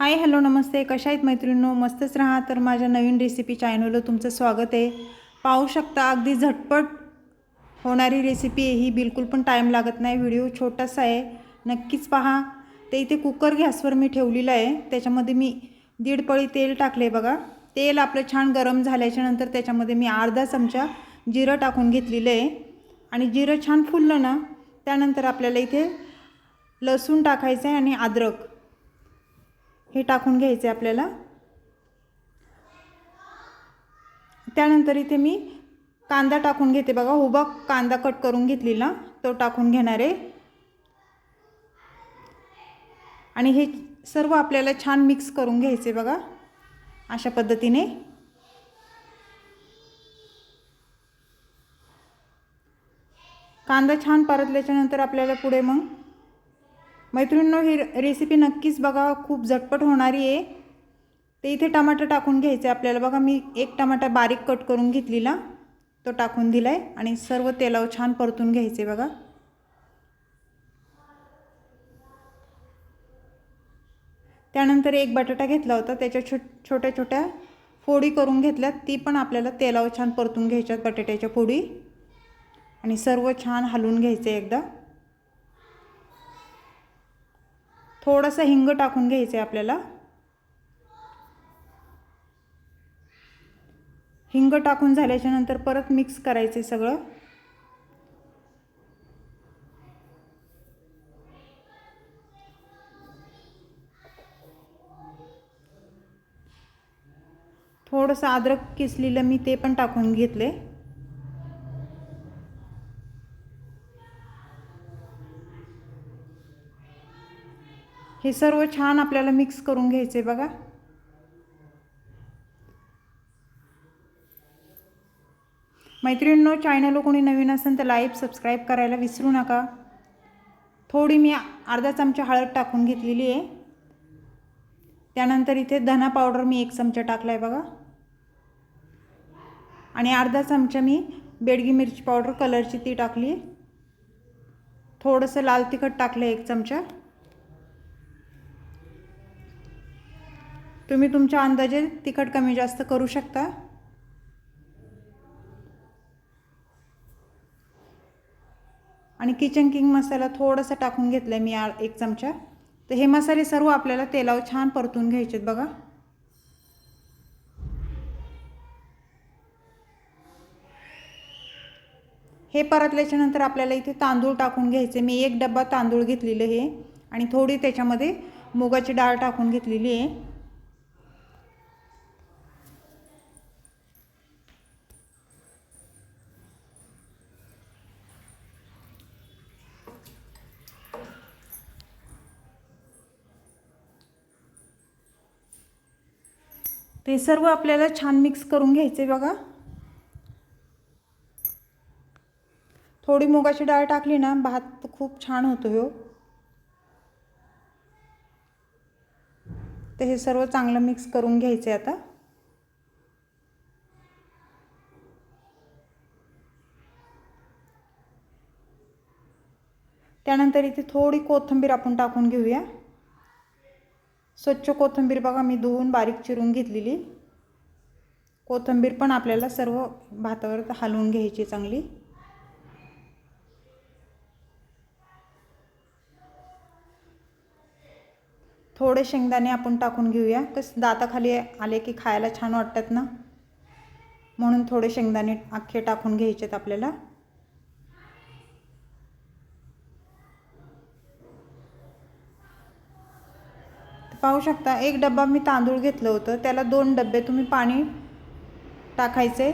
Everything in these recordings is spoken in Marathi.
हाय हॅलो नमस्ते. कशा आहेत मैत्रिणींनो? मस्तच राहा. तर माझ्या नवीन रेसिपी चॅनलवर तुमचं स्वागत आहे. पाहू शकता अगदी झटपट होणारी रेसिपी आहे. ही बिलकुल पण टाईम लागत नाही. व्हिडिओ छोटासा आहे. नक्कीच पहा. ते इथे कुकर गॅसवर मी ठेवलेलं आहे. त्याच्यामध्ये मी दीड पळी तेल टाकले बघा. तेल आपलं छान गरम झाल्याच्यानंतर त्याच्यामध्ये मी अर्धा चमचा जिरं टाकून घेतलेलं आहे. आणि जिरं छान फुललं ना त्यानंतर आपल्याला इथे लसूण टाकायचं आहे आणि अद्रक. हे टाकून घ्यायचे आपल्याला. त्यानंतर इथे मी कांदा टाकून घेते बघा. हो उभा कांदा कट करून घेतलेला. तो टाकून घेणार आहे. आणि हे सर्व आपल्याला छान मिक्स करून घ्यायचे बघा. अशा पद्धतीने. कांदा छान परतल्याच्यानंतर आपल्याला पुढे मग मैत्रिणींनो ही रेसिपी नक्कीच बघा खूप झटपट होणारी आहे. ते इथे टमाटर टाकून घ्यायचे आपल्याला. बघा मी एक टमाटा बारीक कट करून घेतलेला. तो टाकून दिला आहे आणि सर्व तेलावर छान परतून घ्यायचे बघा. त्यानंतर एक बटाटा घेतला होता. त्याच्या छो छोट्या छोट्या फोडी करून घेतल्यात. ती पण आपल्याला तेलावर छान परतून घ्यायच्यात बटाट्याच्या फोडी. आणि सर्व छान हलवून घ्यायचे एकदा. थोडंसं हिंग टाकून घ्यायचं आहे आपल्याला. हिंग टाकून झाल्याच्यानंतर परत मिक्स करायचे सगळं. थोडंसं अद्रक किसलेलं मी ते पण टाकून घेतले हे सर्व छान आपल्याला मिक्स करून घ्यायचे बघा. मैत्रिणींनो चॅनल कोणी नवीन असेल तर लाईक सबस्क्राईब करायला विसरू नका. थोडी मी अर्धा चमचा हळद टाकून घेतलेली आहे. त्यानंतर इथे धना पावडर मी एक चमचा टाकला आहे बघा. आणि अर्धा चमचा मी बेडगी मिरची पावडर कलरची ती टाकली. थोडंसं लाल तिखट टाकलं एक चमचा. तुम्ही तुमच्या अंदाजे तिखट कमी जास्त करू शकता? आणि किचन किंग मसाला थोडासा टाकून घेतलं आहे मी आ एक चमचा. तर हे मसाले सर्व आपल्याला तेलावर छान परतून घ्यायचेत बघा. हे परतल्याच्या नंतर आपल्याला इथे तांदूळ टाकून घ्यायचे. मी एक डब्बा तांदूळ घेतलेलं हे. आणि थोडी त्याच्यामध्ये मुगाची डाळ टाकून घेतलेली आहे. ते सर्व आपल्याला छान मिक्स करून घ्यायचे बघा. थोडी मुगाची डाळ टाकली ना भात खूप छान होतो हो. तर हे सर्व चांगलं मिक्स करून घ्यायचे आता. त्यानंतर इथे थोडी कोथिंबीर आपण टाकून घेऊया. स्वच्छ कोथिंबीर बघा मी धुवून बारीक चिरून घेतलेली. कोथिंबीर पण आपल्याला सर्व भातावर हलवून घ्यायची चांगली. थोडे शेंगदाणे आपण टाकून घेऊया. तस दाताखाली आले की खायला छान वाटतात ना? म्हणून थोडे शेंगदाणे अख्खे टाकून घ्यायचेत आपल्याला. पाहू शकता एक डब्बा मी तांदूळ घेतलं होतं त्याला दोन डबे तुम्ही पाणी टाकायचे.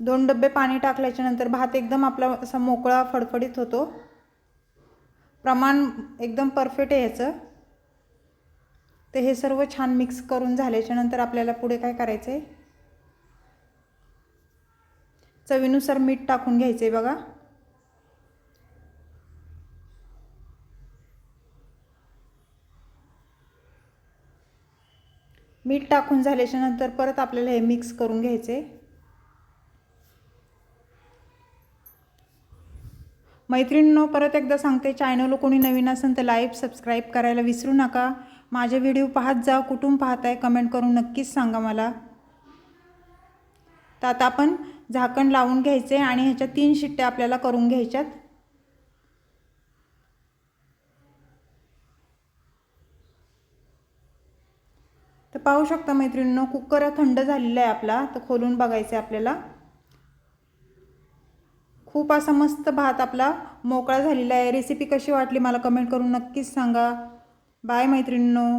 दोन डबे पाणी टाकल्याच्यानंतर भात एकदम आपला असा मोकळा फडफडीत होतो. प्रमाण एकदम परफेक्ट आहे ह्याचं. तर हे सर्व छान मिक्स करून झाल्याच्यानंतर आपल्याला पुढे काय करायचं आहे चवीनुसार मीठ टाकून घ्यायचं आहे बघा. मीठ टाकून झाल्याच्यानंतर परत आपल्याला हे मिक्स करून घ्यायचे. मैत्रिणींनो परत एकदा सांगते चॅनल कोणी नवीन असेल तर लाईव्ह सबस्क्राईब करायला विसरू नका. माझे व्हिडिओ पाहत जा कुठून पाहताय कमेंट करून नक्कीच सांगा मला. तर आता आपण झाकण लावून घ्यायचे आणि ह्याच्या तीन शिट्ट्या आपल्याला करून घ्यायच्यात. तर पाहू शकता मैत्रिणींनो कुकर थंड झालेला आहे आपला. तर खोलून बघायचं आहे आपल्याला. खूप असा मस्त भात आपला मोकळा झालेला आहे. रेसिपी कशी वाटली मला कमेंट करून नक्कीच सांगा. बाय मैत्रिणींनो.